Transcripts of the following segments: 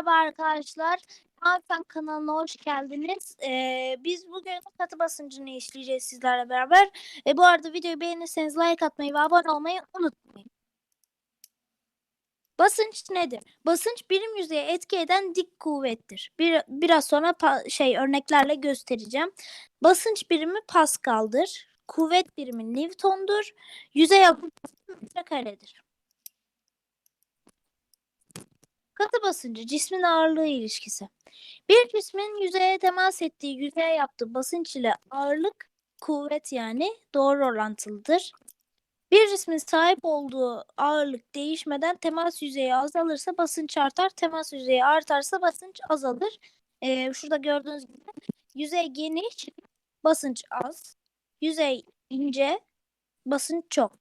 Merhaba arkadaşlar. Mavifen kanalına hoş geldiniz. Ee, biz bugün katı basıncını işleyeceğiz sizlerle beraber. E, bu arada videoyu beğenirseniz like atmayı ve abone olmayı unutmayın. Basınç nedir? Basınç birim yüzeye etki eden dik kuvvettir. Bir, biraz sonra şey örneklerle göstereceğim. Basınç birimi Pascal'dır. Kuvvet birimi Newton'dur. Yüzey akımı metrekaredir. Katı basıncı cismin ağırlığı ilişkisi. Bir cismin yüzeye temas ettiği yüzeye yaptığı basınç ile ağırlık kuvvet yani doğru orantılıdır. Bir cismin sahip olduğu ağırlık değişmeden temas yüzeyi azalırsa basınç artar, temas yüzeyi artarsa basınç azalır. Ee, şurada gördüğünüz gibi yüzey geniş, basınç az. Yüzey ince, basınç çok.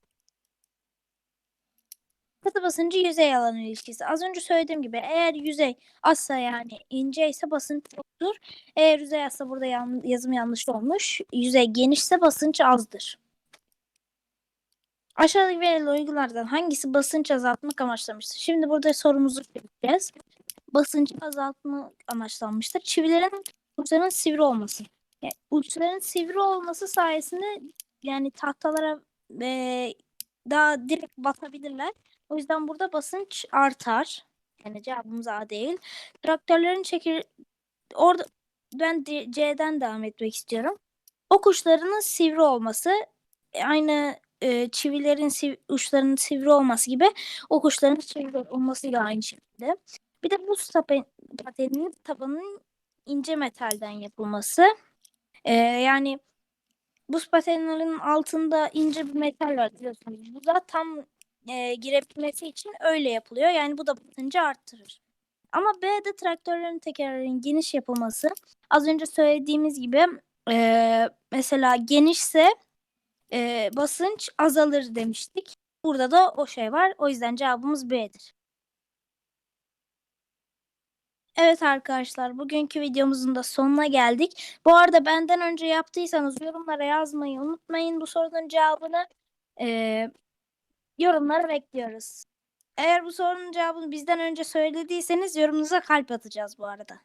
Katı basıncı yüzey alanı ilişkisi. Az önce söylediğim gibi eğer yüzey azsa yani ince ise basınç çoktur. Eğer yüzey azsa burada yan- yazım yanlış olmuş. Yüzey genişse basınç azdır. Aşağıdaki verilen uygulardan hangisi basınç azaltmak amaçlamıştır? Şimdi burada sorumuzu çözeceğiz. Basıncı azaltmak amaçlanmıştır. Çivilerin uçlarının sivri olması. Yani uçların sivri olması sayesinde yani tahtalara eee, daha direkt basabilirler. O yüzden burada basınç artar. Yani cevabımız A değil. Traktörlerin çekir orada ben C'den devam etmek istiyorum. O kuşlarının sivri olması aynı e, çivilerin siv- uçlarının sivri olması gibi o kuşların sivri olmasıyla aynı şekilde. Bir de buz pateninin tabanının ince metalden yapılması. E, yani buz patenlerinin altında ince bir metal var biliyorsunuz. Bu da tam e, girebilmesi için öyle yapılıyor. Yani bu da basıncı arttırır. Ama B'de traktörlerin tekerlerinin geniş yapılması az önce söylediğimiz gibi e, mesela genişse e, basınç azalır demiştik. Burada da o şey var. O yüzden cevabımız B'dir. Evet arkadaşlar bugünkü videomuzun da sonuna geldik. Bu arada benden önce yaptıysanız yorumlara yazmayı unutmayın bu sorunun cevabını. Ee, yorumlara bekliyoruz. Eğer bu sorunun cevabını bizden önce söylediyseniz yorumunuza kalp atacağız bu arada.